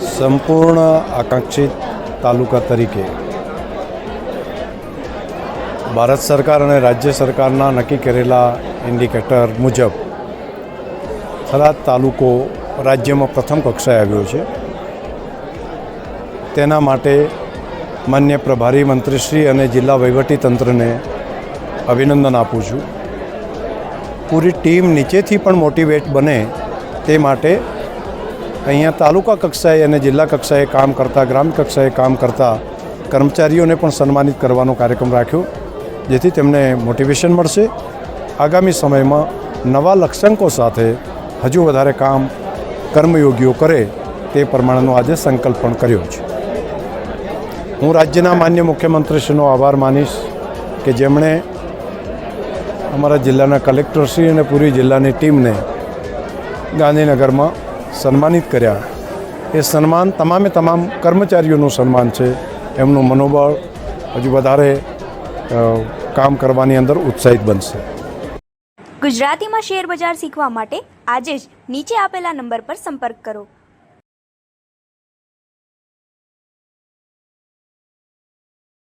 સંપૂર્ણ આકાંક્ષિત તાલુકા તરીકે ભારત સરકાર અને રાજ્ય સરકારના નક્કી કરેલા ઇન્ડિકેટર મુજબ થરાદ તાલુકો રાજ્યમાં પ્રથમ કક્ષાએ આવ્યો છે. તેના માટે માન્ય પ્રભારી મંત્રીશ્રી અને જિલ્લા વહીવટીતંત્રને અભિનંદન આપું છું. પૂરી ટીમ નીચેથી પણ મોટિવેટ બને તે માટે અહીંયા તાલુકા કક્ષાએ અને જિલ્લા કક્ષાએ કામ કરતા, ગ્રામ કક્ષાએ કામ કરતા કર્મચારીઓને પણ સન્માનિત કરવાનો કાર્યક્રમ રાખ્યો, જેથી તેમને મોટિવેશન મળશે. આગામી સમયમાં નવા લક્ષ્યાંકો સાથે હજુ વધારે કામ કર્મયોગીઓ કરે તે પ્રમાણેનો આજે સંકલ્પ પણ કર્યો છે. હું રાજ્યના માન્ય મુખ્યમંત્રીશ્રીનો આભાર માનીશ કે જેમણે અમારા જિલ્લાના કલેક્ટરશ્રી અને પૂરી જિલ્લાની ટીમને ગાંધીનગરમાં સન્માનિત કર્યા. એ સન્માન તમામે તમામ કર્મચારીઓનું સન્માન છે. એમનું મનોબળ હજુ વધારે કામ કરવાની અંદર ઉત્સાહિત બનશે. ગુજરાતીમાં શેર બજાર શીખવા માટે આજે જ નીચે આપેલા નંબર પર સંપર્ક કરો.